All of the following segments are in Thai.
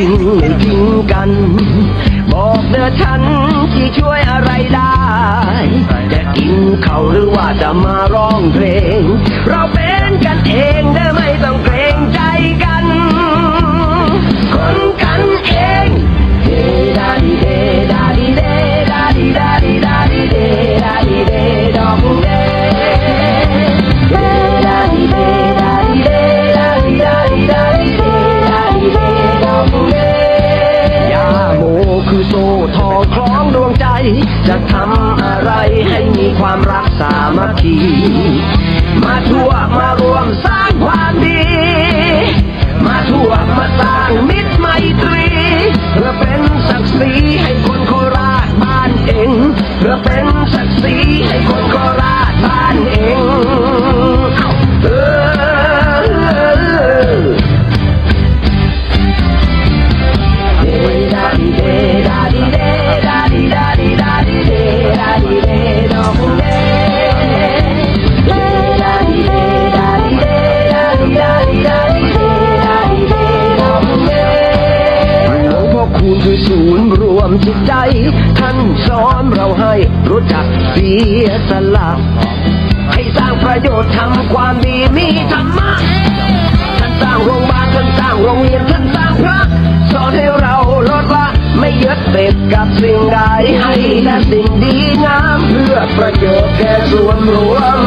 ริงไม่ทิ้งกัน บอกเด้อฉันที่ช่วยอะไรได้จะกินเขาหรือว่าจะมาร้องเพลง เราเป็นกันเอง คือโซ่ทอคล้องดวงใจ จะทำอะไรให้มีความรักสามัคคี มาทั่วมารวมสร้างความดี มจิตใจ ท่านสอนเราให้รู้จักเสียสละให้สร้างประโยชน์ทำความดีมีธรรมะท่านสร้างโรงพยาบาลท่านสร้างโรงเรียนท่านสร้างพระสอนให้เราลดละไม่ยึดติดกับสิ่งใดให้แต่สิ่งดีงามเพื่อประโยชน์แก่ส่วนรวม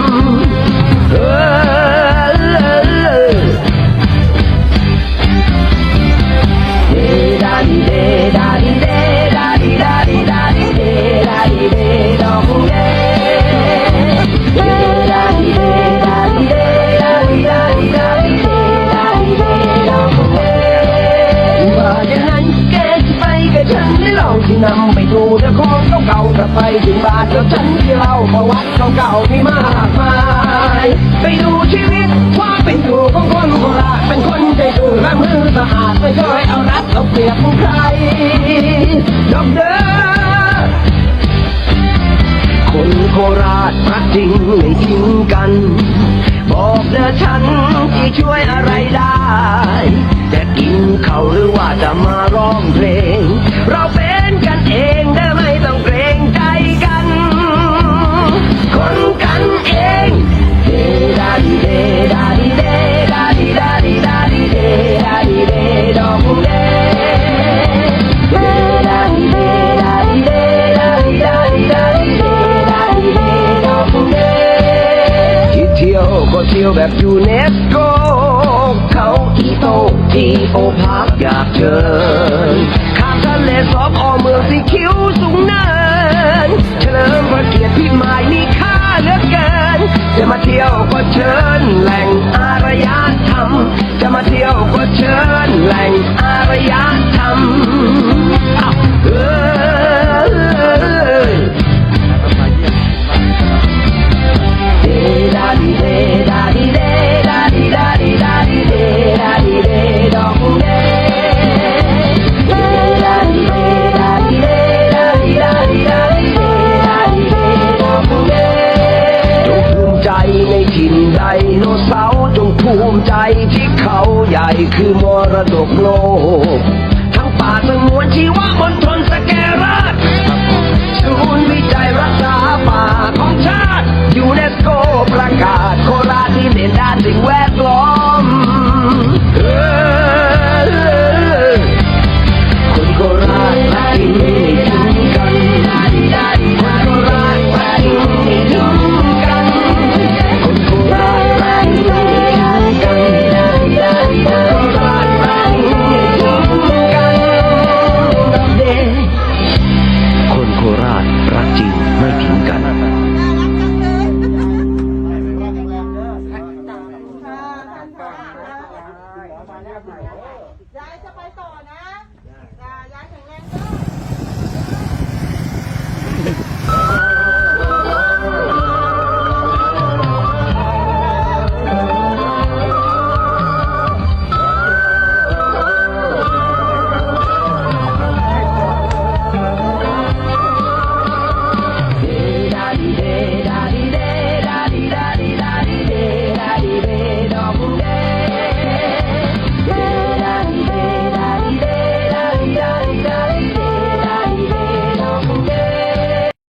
ก่าๆกลับไปถึงบ้านแล้วฉันที่เล่าประวัติเก่าๆมีมากมาย ไปดูชีวิตความเป็นอยู่ของคนโบราณเป็นคนใจซื่อและมือสะอาดไม่เคยเอารัดเอาเปรียบใครดอกเด้อคนโคราชรักจริงไม่ทิ้งกัน บอกเด้อฉันที่ช่วยอะไรได้ จะกินเขาหรือว่าจะมาร้องเพลง ยวแบบยูเนสโกเขาอีโตทีโอพาร์คอยากเชิญข้ามทะเลสอบออเมืองสีคิ้วสูงเนิน เฉลิมพระเกียรติพิมายมีค่าเหลือเกินจะมาเที่ยวก็เชิญ ใจที่เขาใหญ่คือมรดกโลก ทั้งป่าสงวนชีวมณฑลสแกราชศูนย์วิจัยรักษาป่าของชาติ